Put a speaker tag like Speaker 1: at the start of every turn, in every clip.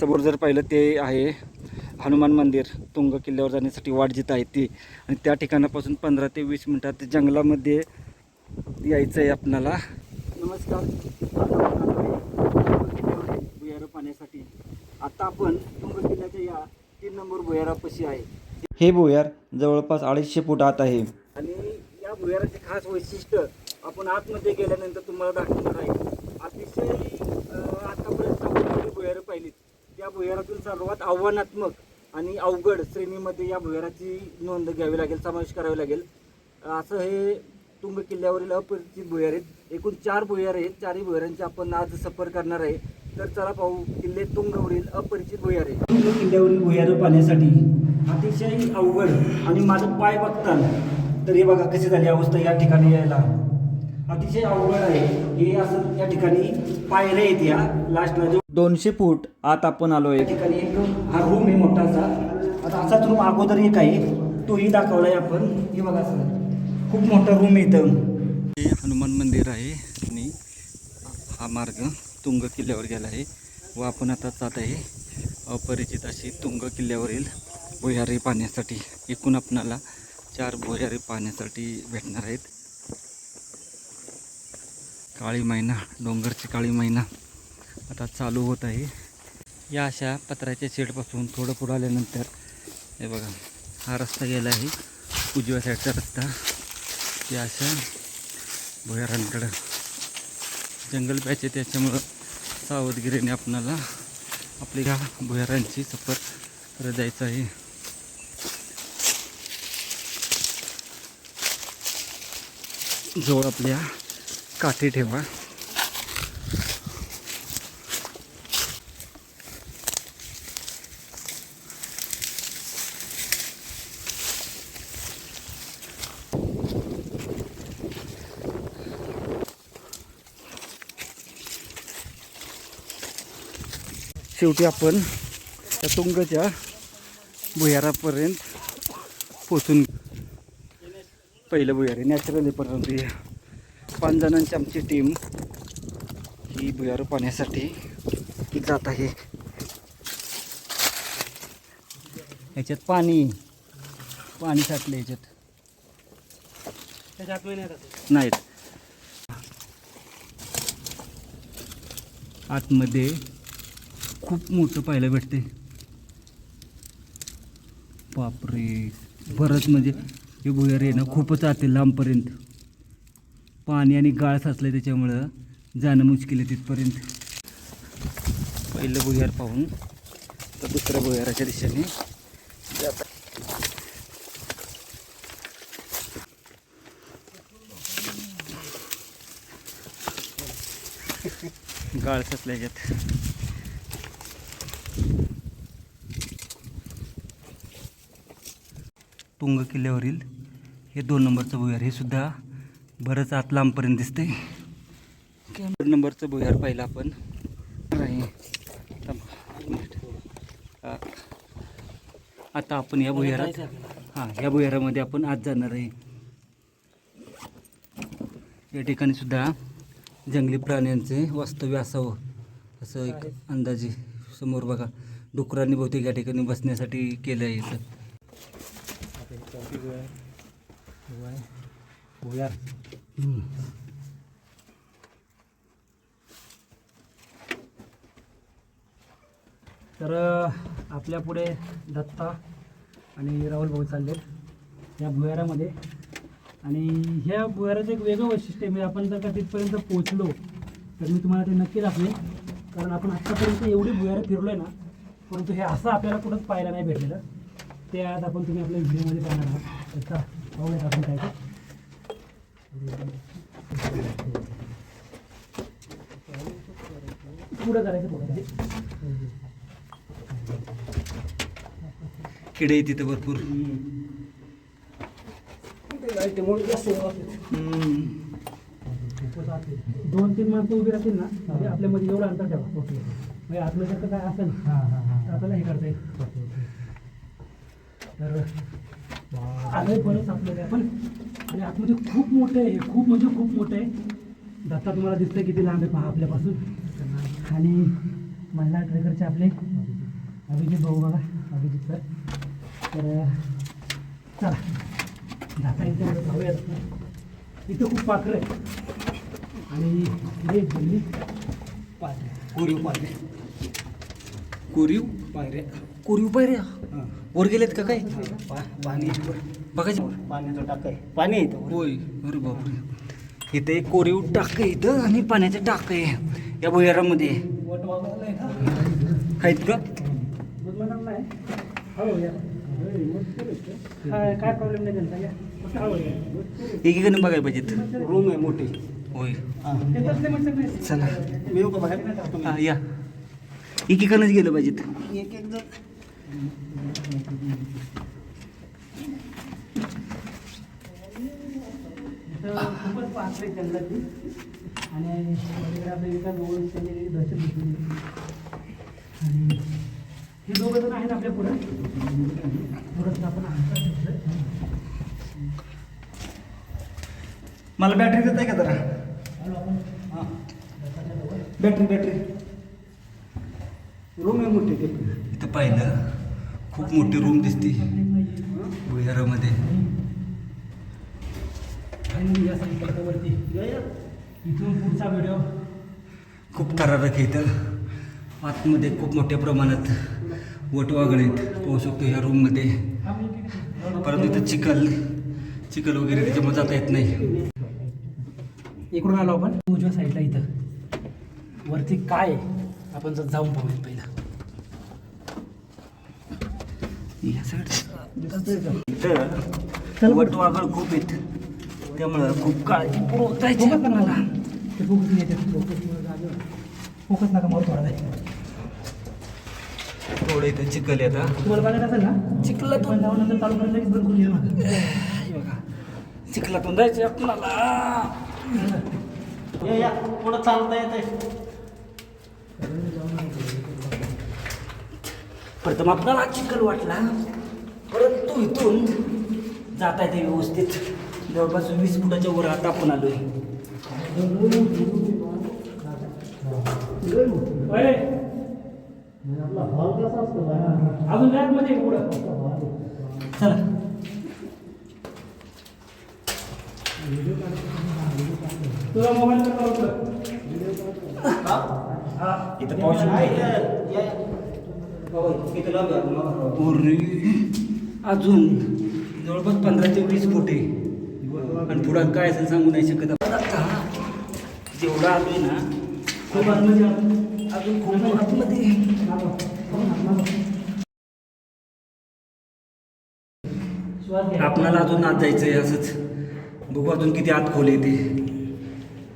Speaker 1: समोर जर पाहिलं ते आहे हनुमान मंदिर. तुंग किल्ल्यावर जाण्यासाठी वाट जिथं आहे ती. आणि त्या ठिकाणापासून पंधरा ते वीस मिनटात जंगलामध्ये यायचं आहे आपणाला. नमस्कार. भुयारं पाण्यासाठी. आता आपण तुंग किल्ल्याच्या या तीन नंबर भुयारापाशी आहे. हे भुयार जवळपास अडीचशे फूट आत आहे. आणि या भुयाराचे खास वैशिष्ट्य आपण आतमध्ये गेल्यानंतर तुम्हाला दाखवणार आहे. अतिशय आतापर्यंत भुयारं पाहिलीत. त्या भुयारातून सर्वात आव्हानात्मक आणि अवघड श्रेणीमध्ये या भुयाराची नोंद घ्यावी लागेल समावेश करावी लागेल. असं हे तुंग किल्ल्यावरील अपरिचित भुयार आहेत. एकूण चार भुयार आहेत. चारही भुयारांची आपण आज सफर करणार आहे. तर चला पाहू किल्ले तुंगवरील अपरिचित भुयार आहे तुंग किल्ल्यावरील भुयार पाहण्यासाठी अतिशय अवघड आणि माझं पाय बघताना तर हे बघा कशी झाली अवस्था या ठिकाणी यायला. अतिशय अवघड आहे. हे असं या ठिकाणी पायऱ्या आहेत या. लास्टला जो दोनशे फूट आत आपण आलो आहे. या ठिकाणी एक हा रूम आहे मोठासा. आता असाच रूम अगोदर एक आहे. तोही दाखवलाय आपण. हे बघा सर. खूप मोठा रूम आहे इथं. हे हनुमान मंदिर आहे आणि हा मार्ग तुंग किल्ल्यावर गेला आहे. व आपण आता जात आहे अपरिचित अशी तुंग किल्ल्यावरील भुयारी पाहण्यासाठी. एकूण आपणाला चार भुयारी पाहण्यासाठी भेटणार आहेत. काळी मैना डोंगरची काळी मैना आता चालू होत आहे. या अशा पत्र्याच्या शेडपासून थोडं पुढं आल्यानंतर हे बघा हा रस्ता गेला आहे उजव्या साईडचा रस्ता. या अशा भुयारांकडं जंगल पॅच आहे त्याच्यामुळं सावधगिरीने आपणाला आपल्या ह्या भुयारांची सफर करत जायचं आहे. जवळ आपल्या काठी ठेवा. शेवटी आपण त्या तुंगच्या भुयारापर्यंत पोचून पहिलं भुयार आहे नॅचरल परंतु पाच जणांची आमची टीम ही भुयार पाण्यासाठी जात आहे. याच्यात पाणी पाणी साठलं याच्यात नाहीत आतमध्ये खूप मोठं पाहायला भेटते बापरे बरंच म्हणजे हे भुयार आहे ना खूपच आते लांबपर्यंत. पाणी आणि गाळ साचलं त्याच्यामुळं जाणं मुश्किल आहे तिथपर्यंत. पहिलं भुयार पाहून तर दुसऱ्या भुयाराच्या दिशेने. गाळ साचल्याच्यात तुंग किल्ल्यावरील हे दोन नंबरचं भुयार हे सुद्धा बरंच आत लांबपर्यंत दिसते कॅमेरा नंबरचं भुयार पाहिलं आपण. आता आपण या भुयारात हां या भुयारामध्ये आपण आज जाणार आहे. या ठिकाणी सुद्धा जंगली प्राण्यांचे वास्तव्य असावं असं एक अंदाजे समोर बघा. डुकरांनी बहुतेक या ठिकाणी बसण्यासाठी केलं आहे Buyar. Hmm.
Speaker 2: तर आपल्या पुढे दत्ता आणि राहुल भाऊ चालले या भुयारामध्ये आणि ह्या भुयाराचं एक वेगळं वैशिष्ट्य म्हणजे आपण जर का तिथपर्यंत पोचलो तर मी तुम्हाला ते नक्की दाखवेन कारण आपण आत्तापर्यंत एवढी भुयारं फिरलो आहे ना परंतु हे असं आपल्याला कुठंच पाहायला नाही भेटलेलं ते आज आपण तुम्ही आपल्या व्हिडिओमध्ये पाहणार आहात त्याचा पाहूयात आपण काय पुढं करायचं पुढं
Speaker 1: किडे तिथं भरपूर. हम्म.
Speaker 2: दोन तीन माणसं उभी राहतील ना म्हणजे आपल्यामध्ये एवढं अंतर ठेवा. म्हणजे आतमध्ये जर का काय असेल आपल्याला हे करता येईल. तर आलंय बरंच आपल्याला आपण आणि आतमध्ये खूप मोठं आहे हे खूप म्हणजे खूप मोठं आहे. दत्ता तुम्हाला दिसतंय किती लांब आहे पहा आपल्यापासून. आणि महिला ट्रेकरचे आपले अभिजित भाऊ बघा अभिजित सर तर चला जाता इथे जाऊया इथं खूप पात्र आहे आणि हे दिल्ली पात्र कोरीव पायऱ्या
Speaker 1: कोरीव
Speaker 2: पायऱ्या
Speaker 1: कोरीव पायऱ्या वर गेलेत का काय?
Speaker 2: पाणी
Speaker 1: बघायचे.
Speaker 2: पाण्याचं पाणी इथं
Speaker 1: होय. अरे बापरे. इथे एक कोरीव टाक इथं आणि पाण्याचं टाक आहे. या भुयारामध्ये. आहेत का?
Speaker 2: काय प्रॉब्लेम नाही
Speaker 1: एकीकडे बघायला पाहिजेत
Speaker 2: रूम आहे मोठी
Speaker 1: होय चला
Speaker 2: मी येऊ का? बाहेर
Speaker 1: या एकीकडनंच गेलं पाहिजेत
Speaker 2: एक एक आणि आपल्या त्यांनी हे दोघं जण आहेत आपल्या पुढे. आपण.
Speaker 1: मला बॅटरी देत आहे का जरा? हां. बॅटरी बॅटरी
Speaker 2: रूम आहे मोठी ते
Speaker 1: इथं पाहिलं खूप मोठी रूम दिसते. भुयारामध्ये. खूप थरारक आहे इथं. आतमध्ये खूप मोठ्या प्रमाणात वटवागळ आहेत. पाहू शकतो या रूममध्ये परंतु इथं चिखल चिखल वगैरे त्याच्यामुळे जाता येत नाही.
Speaker 2: इकडून आलो आपण. उजव्या साईडला इथं. वरती काय? आपण जर जाऊन पाहूया पहिला
Speaker 1: या साईड
Speaker 2: चल.
Speaker 1: इथं वटवागळ खूप आहेत. त्यामुळं खूप काळजीपूर्वक जायचं
Speaker 2: ते फोकस येते नका मारू थोडा.
Speaker 1: थोडं इथं चिखल आता.
Speaker 2: तुम्हाला बघायचं असेल ना?
Speaker 1: चिखलातून.
Speaker 2: जाऊन नंतर चालू करायला लगेच
Speaker 1: बघा. चिखलातून जायचं आपल्याला.
Speaker 2: पुढं चालता येते
Speaker 1: प्रथम आपल्याला चिखल वाटला. परंतु इथून जाता येते व्यवस्थित. जवळपास वीस फुटाच्या वर आता आपण आलोय.
Speaker 2: अजून काय मध्ये आहे पुढं.
Speaker 1: चला.
Speaker 2: तुझा मोबाईल हा?
Speaker 1: इथं पाऊस अजून जवळपास पंधरा ते वीस फुट आणि पुढं काय असेल सांगू नाही शकत जेवढा आलोय ना खूप आतमध्ये आलो. अजून खूप आतमध्ये आपणाला अजून आत जायचं आहे असंच. बघू अजून किती आत खोल आहे ते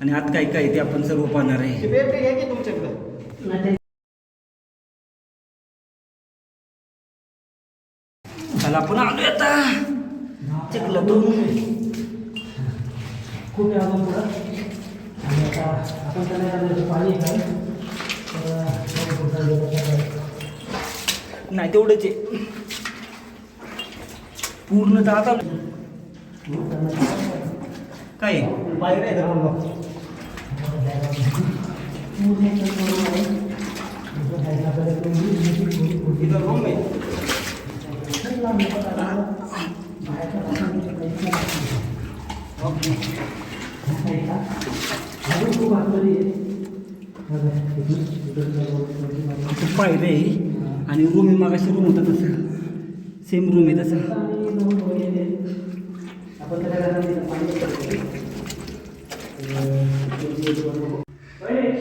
Speaker 1: आणि आत काय काय ते आपण सर्व पाहणार आहे. चला आपण आलोय आता चिखलातून
Speaker 2: खूप आहे अजून पुढं आणि आता आपण त्याला पाणी तर.
Speaker 1: नाही तेवढंच आहे पूर्ण आता काय
Speaker 2: बाहेर आहे. पूर्ण room आहे. दुसऱ्या आहे. खूप आहे
Speaker 1: आणि रूम आहे मागाशी रूम होता तसं. सेम रूम आहे तसं.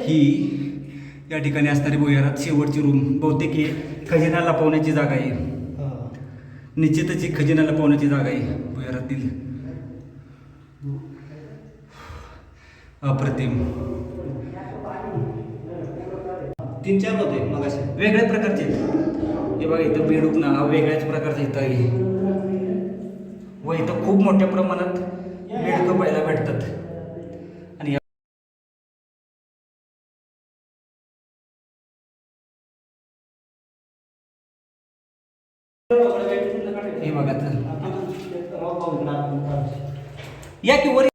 Speaker 1: ही या ठिकाणी असणारी बोयारात शेवटची रूम बहुतेक ही खजिना लपवण्याची जागा आहे. निश्चितच ही खजिन्याला लपवण्याची जागा आहे. भुयारातील अप्रतिम.
Speaker 3: तीन चार होते मग असे
Speaker 1: वेगळ्या प्रकारचे. हे बघा इथं बेडूक ना हा वेगळ्याच प्रकारचा इथं आहे. व इथं खूप मोठ्या प्रमाणात बेडकं पाहायला भेटतात. या की वर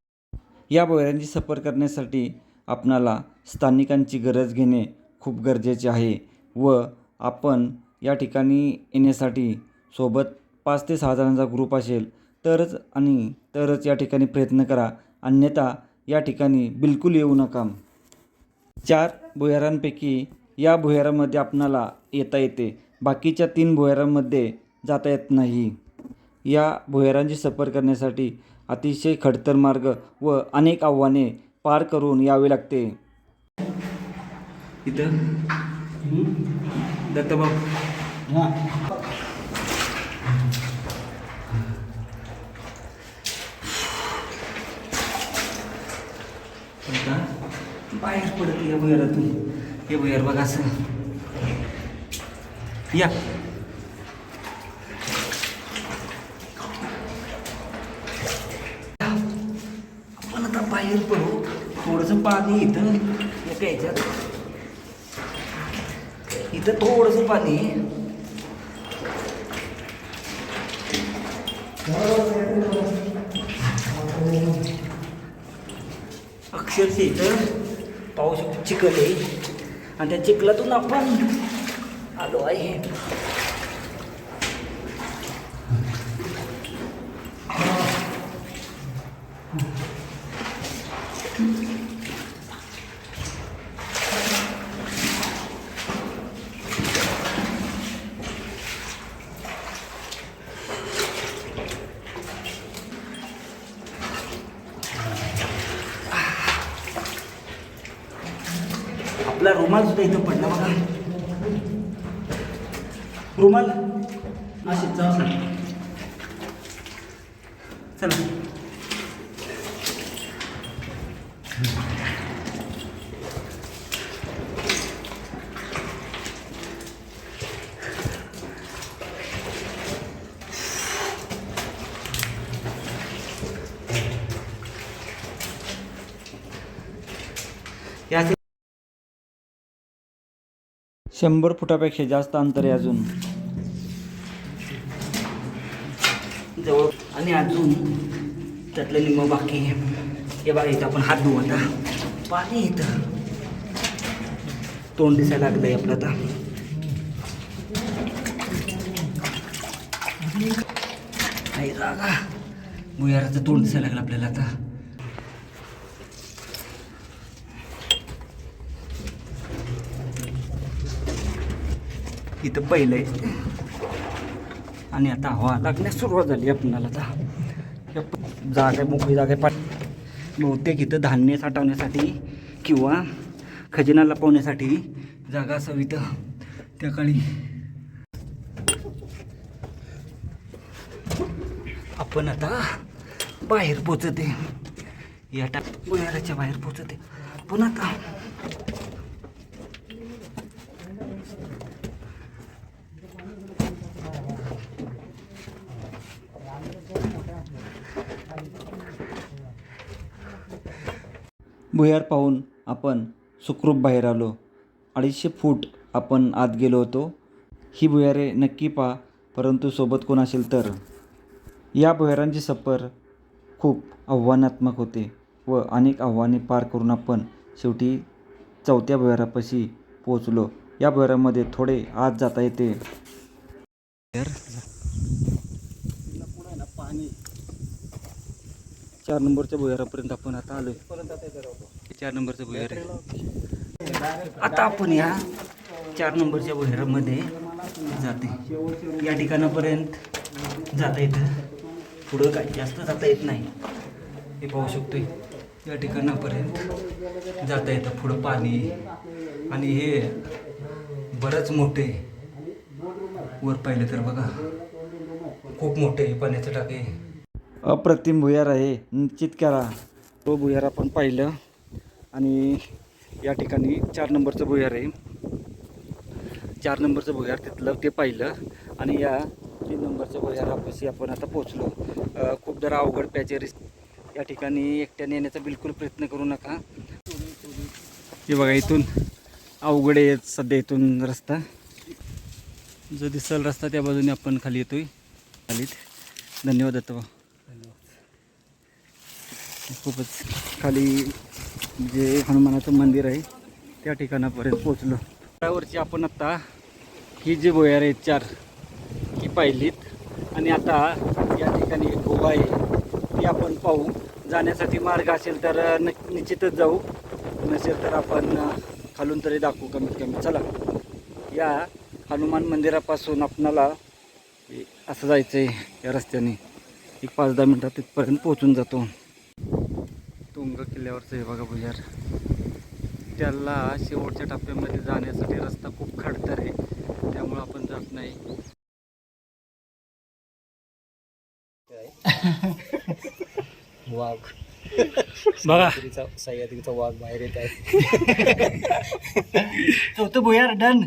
Speaker 1: या भोयरांची सफर करण्यासाठी आपणाला स्थानिकांची गरज घेणे खूप गरजेचे आहे व आपण या ठिकाणी येण्यासाठी सोबत पाच ते सहा जणांचा ग्रुप असेल तरच आणि तरच या ठिकाणी प्रयत्न करा. अन्यथा या ठिकाणी बिलकुल येऊ नका. चार भुयारांपैकी या भुयारामध्ये आपणाला येता येते. बाकीच्या तीन भुयारांमध्ये जाता येत नाही. या भुयारांची सफर करण्यासाठी अतिशय खडतर मार्ग व अनेक आव्हाने पार करून यावे लागते. इथं? दत्तबाब बाहेर पडत या भुयारातून. हे भुयार बघा असं. या आपण आता बाहेर पडू थोडंसं पाणी इथं. एका ह्याच्यात इथं थोडंसं पाणी. आहे. अक्षरशः इथं पाऊस चिखल आहे. आणि त्या चिखलातून आपण आलो आहे. आपला रुमाल सुद्धा इथं पडला बघा. रुमाल?
Speaker 2: नाशिक
Speaker 1: चला या शंभर फुटापेक्षा जास्त अंतर आहे अजून. जवळ आणि अजून त्यातलं लिंब बाकी हे बघा इथं आपण हात धुवू आता. पाणी इथं. तोंड दिसायला लागलंय आपलं आता. आई रागा भुयाराचं तोंड दिसायला लागलं आपल्याला आता. इथं पहिलं आहे. आणि आता हवा लागण्यास सुरुवात झाली आपणाला आता. जागा मोकळी जागा पाठ बहुतेक इथं धान्य साठवण्यासाठी किंवा खजिना लपवण्यासाठी जागा असावी तर त्या काळी. आपण आता बाहेर पोचते या टाक बाहेर पोचते पण आता भुयार पाहून आपण सुखरूप बाहेर आलो. अडीचशे फूट आपण आत गेलो होतो. ही भुयारे नक्की पहा परंतु सोबत कोण असेल तर. या भुयारांची सफर खूप आव्हानात्मक होते व अनेक आव्हाने पार करून आपण शेवटी चौथ्या भुयारापाशी पोचलो या भुयारामध्ये थोडे आत जाता येते. पाणी. चार नंबरच्या भुयारापर्यंत आपण आता आलोय. चार नंबरचं भुयार आहे. आता आपण या चार नंबरच्या भुयारामध्ये जाते. या ठिकाणापर्यंत जाता येतं. पुढं काय? जास्त जाता येत नाही. हे पाहू शकतोय. या ठिकाणापर्यंत जाता येतं. पुढं पाणी आणि हे बरंच मोठे वर पाहिलं तर बघा. खूप मोठे आहे. पाण्याचं टाके अप्रतिम भुयार आहे. निश्चित करा. तो भुयार आपण पाहिलं. आणि या ठिकाणी चार नंबरचं भुयार आहे. चार नंबरचं भुयार तिथलं ते पाहिलं. आणि या तीन नंबरच्या भुयारापाशी आपण आता पोचलो खूप जरा अवघड पॅचेस या ठिकाणी एकट्याने येण्याचा बिलकुल प्रयत्न करू नका. हे बघा इथून अवघड आहे सध्या इथून रस्ता. जो दिसल रस्ता त्या बाजूने आपण खाली येतोय. खालीत. धन्यवाद दत्तभाऊ. खूपच खाली जे हनुमानाचं मंदिर आहे त्या ठिकाणापर्यंत पोचलो त्यावरची आपण आत्ता ही जी भुयार आहेत चार ही पाहिलीत. आणि आता या ठिकाणी एक आहे ती आपण पाहू. जाण्यासाठी मार्ग असेल तर न निश्चितच जाऊ. नसेल तर आपण खालून तरी दाखवू कमीत कमी. चला. या हनुमान मंदिरापासून आपणाला असं जायचं आहे या रस्त्याने. एक पाच दहा मिनटात तिथपर्यंत पोहोचून जातो. तुंग किल्ल्यावरचं आहे बघा भुयार. त्याला शेवटच्या टप्प्यामध्ये जाण्यासाठी रस्ता खूप खडतर आहे. त्यामुळं आपण जात नाही.
Speaker 3: वाघ.
Speaker 2: बघा.
Speaker 3: सह्याद्रीचा वाघ बाहेर येत आहे.
Speaker 1: चौथं भुयार डन.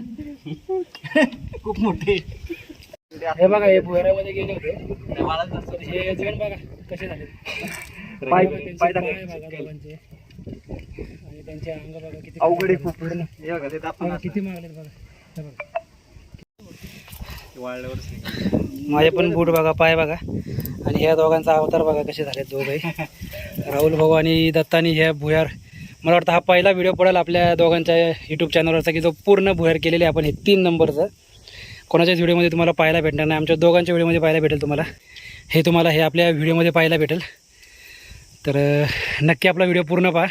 Speaker 1: खूप मोठे.
Speaker 2: हे बघा हे भुयारामध्ये गेले होते. तर हे बघा कसे झाले?
Speaker 1: पाय-
Speaker 2: त्यांचे
Speaker 1: पाय
Speaker 2: पाय
Speaker 1: दाखव.
Speaker 2: बघा दोघांचे आणि त्यांचे अंग बघा किती
Speaker 1: अवघड आहे खूप
Speaker 2: पूर्ण.
Speaker 1: हे बघा, ते दाखवा
Speaker 2: बघा
Speaker 1: ना.
Speaker 2: किती मागलेत बघा. हे बघा.
Speaker 3: वाळल्यावर
Speaker 2: माझे पण बूट बघा पाय बघा. आणि ह्या दोघांचा अवतार बघा कसे झाले दोघे राहुल भाऊ आणि दत्तानी ह्या भुयार. मला वाटतं हा पहिला व्हिडिओ पडेल आपल्या दोघांच्या यूट्यूब चॅनलवरचा की जो पूर्ण भुयार केलेले आपण हे तीन नंबरचं. कोणाच्याच व्हिडिओमध्ये तुम्हाला पाहायला भेटणार नाही. आमच्या दोघांच्या व्हिडिओमध्ये पाहायला भेटेल तुम्हाला. हे तुम्हाला हे आपल्या व्हिडिओमध्ये पाहायला भेटेल. तर नक्की आपला व्हिडिओ पूर्ण पहा.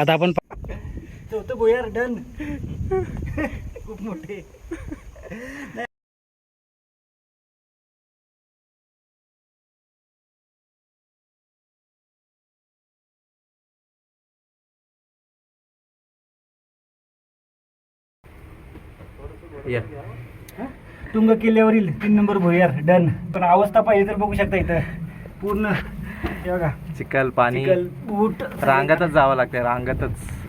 Speaker 2: आता आपण
Speaker 1: चौथं भुयार डन. खूप मोठे. तुंग किल्ल्यावरील तीन नंबर भुयार डन. पण अवस्था पाहिजे तर बघू शकता इथं. पूर्ण हे बघा.
Speaker 3: चिखल पाणी.
Speaker 1: चिखल, बूट
Speaker 3: रांगातच जावं लागते रांगातच.